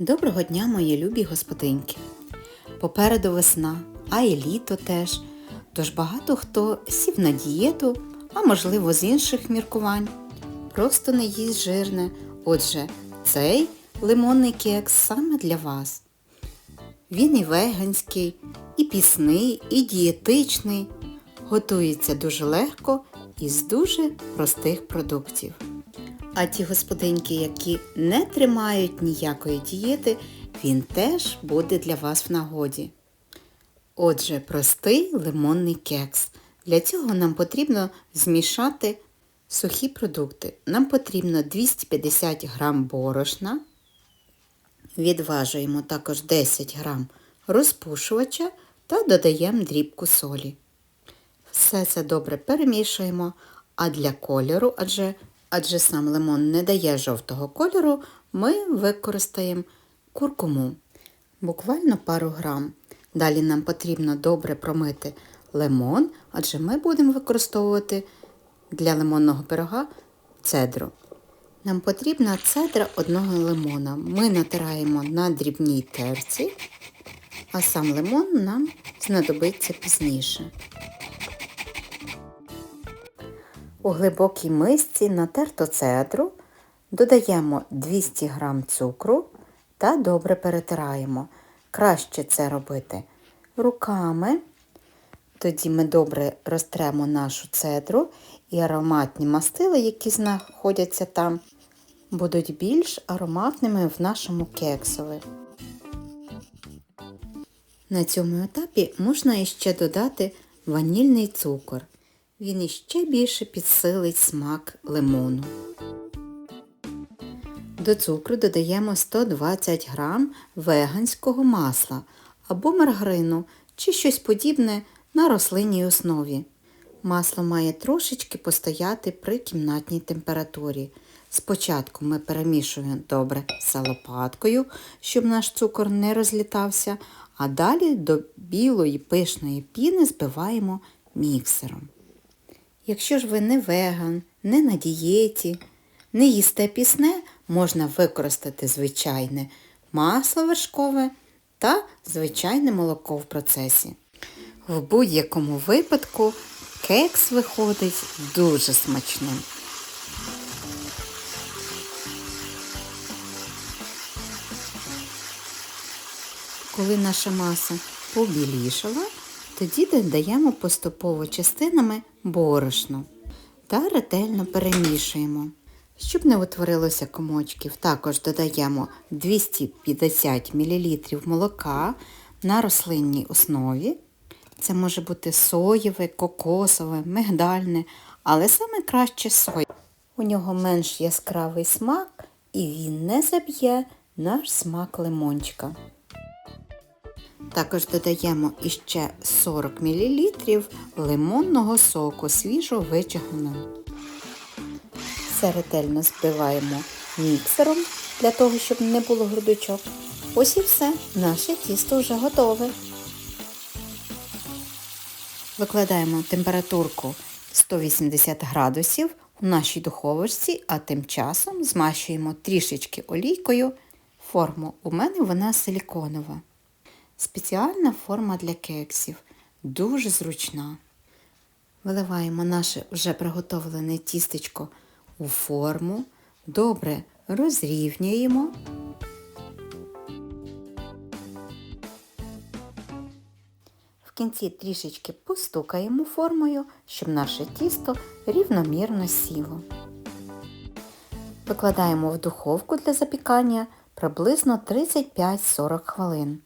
Доброго дня, мої любі господинки! Попереду весна, а і літо теж. Тож багато хто сів на дієту, а можливо з інших міркувань. Просто не їсть жирне. Отже, цей лимонний кекс саме для вас. Він і веганський, і пісний, і дієтичний. Готується дуже легко і з дуже простих продуктів. А ті господинки, які не тримають ніякої дієти, він теж буде для вас в нагоді. Отже, простий лимонний кекс. Для цього нам потрібно змішати сухі продукти. Нам потрібно 250 г борошна, відважуємо також 10 г розпушувача та додаємо дрібку солі. Все це добре перемішуємо, а для кольору, адже, адже сам лимон не дає жовтого кольору, ми використаємо куркуму. Буквально пару грам. Далі нам потрібно добре промити лимон, адже ми будемо використовувати для лимонного пирога цедру. Нам потрібна цедра одного лимона. Ми натираємо на дрібній терці, а сам лимон нам знадобиться пізніше. У глибокій мисці натерто цедру, додаємо 200 г цукру та добре перетираємо. Краще це робити руками. Тоді ми добре розтремо нашу цедру і ароматні мастила, які знаходяться там, будуть більш ароматними в нашому кексові. На цьому етапі можна іще додати ванільний цукор. Він іще більше підсилить смак лимону. До цукру додаємо 120 г веганського масла або маргарину чи щось подібне на рослинній основі. Масло має трошечки постояти при кімнатній температурі. Спочатку ми перемішуємо добре з лопаткою, щоб наш цукор не розлітався, а далі до білої пишної піни збиваємо міксером. Якщо ж ви не веган, не на дієті, не їсте пісне, можна використати звичайне масло вершкове та звичайне молоко в процесі. В будь-якому випадку кекс виходить дуже смачним. Коли наша маса побілішала, тоді додаємо поступово частинами борошно та ретельно перемішуємо. Щоб не утворилося комочків, також додаємо 250 мл молока на рослинній основі. Це може бути соєве, кокосове, мигдальне, але саме краще соя. У нього менш яскравий смак і він не заб'є наш смак лимончика. Також додаємо іще 40 мл лимонного соку свіжо вичаханого. Все ретельно збиваємо міксером для того, щоб не було грудочок. Ось і все, наше тісто вже готове. Викладаємо температурку 180 градусів у нашій духовочці, а тим часом змащуємо трішечки олійкою. Форму у мене вона силіконова. Спеціальна форма для кексів. Дуже зручна. Виливаємо наше вже приготовлене тістечко у форму, добре розрівнюємо. В кінці трішечки постукаємо формою, щоб наше тісто рівномірно сіло. Викладаємо в духовку для запікання приблизно 35-40 хвилин.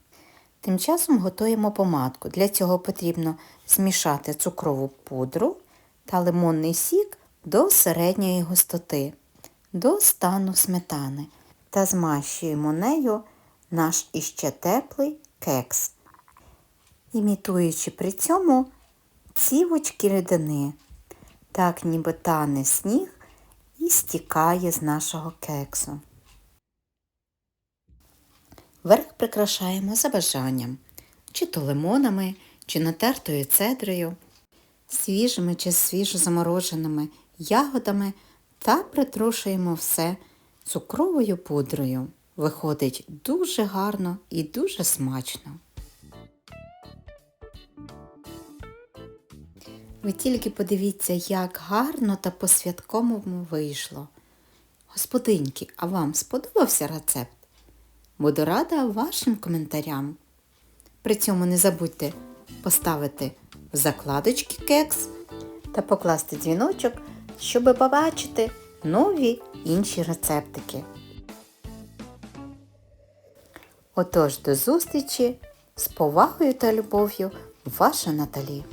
Тим часом готуємо помадку. Для цього потрібно змішати цукрову пудру та лимонний сік до середньої густоти, до стану сметани та змащуємо нею наш іще теплий кекс, імітуючи при цьому цівочки рідини, так ніби тане сніг і стікає з нашого кексу. Верх прикрашаємо за бажанням, чи то лимонами, чи натертою цедрою, свіжими чи свіжо замороженими ягодами та притрушуємо все цукровою пудрою. виходить дуже гарно і дуже смачно. Ви тільки подивіться, як гарно та по-святковому вийшло. Господинки, а вам сподобався рецепт? Буду рада вашим коментарям. При цьому не забудьте поставити в закладочки кекс та покласти дзвіночок, щоб побачити нові інші рецептики. Отож, до зустрічі з повагою та любов'ю, ваша Наталі.